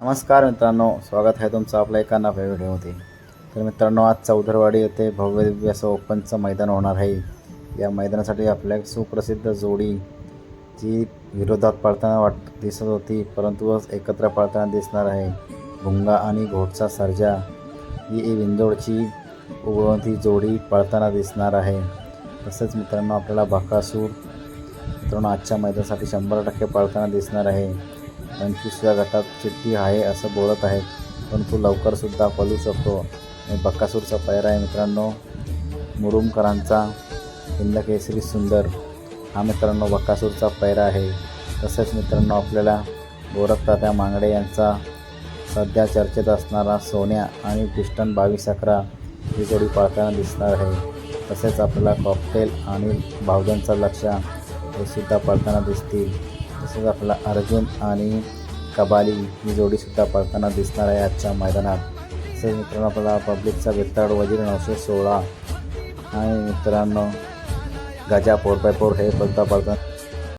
नमस्कार मित्रांनो स्वागत आहे तुमचं आपल्या एका नव्या व्हिडिओमध्ये. तर मित्रांनो आज चौधरवाडी येथे भव्य दिव्य असं ओपनचं मैदान होणार आहे. या मैदानासाठी आपल्या सुप्रसिद्ध जोडी जी विरोधात पळताना वाट दिसत होती परंतु एकत्र पळताना दिसणार आहे. भुंगा आणि घोटचा सर्जा. ही विंदोडची उगवती जोडी पळताना दिसणार आहे. तसेच मित्रांनो आपल्याला बकासूर मित्रांनो आजच्या मैदानासाठी शंभर टक्के पळताना दिसणार आहे. पंचवीसव्या गटात चिठ्ठी आहे असं बोलत आहेत. तो लवकरसुद्धा पळू शकतो. बक्कासूरचा पैरा आहे मित्रांनो. मुरुमकरांचा हिंदकेसरी सुंदर. हा मित्रांनो बक्कासूरचा पैरा आहे. तसेच मित्रांनो आपल्याला गोरखतात्या मांगडे यांचा सध्या चर्चेत असणारा सोन्या आणि पिस्टन बावीस अकरा ही जोडी पाळताना दिसणार आहे. तसेच आपल्याला कॉकटेल आणि भावजांचा लक्ष हे सुद्धा पाळताना दिसतील. तसंच आपला अर्जुन आणि कबाली ही जोडीसुद्धा पळताना दिसणार आहे आजच्या मैदानात. तसेच मित्रांनो आपल्याला पब्लिकचा बेताड वजीर नऊशे सोळा. आणि मित्रांनो गजा फोर बाय फोर हे पळता पळता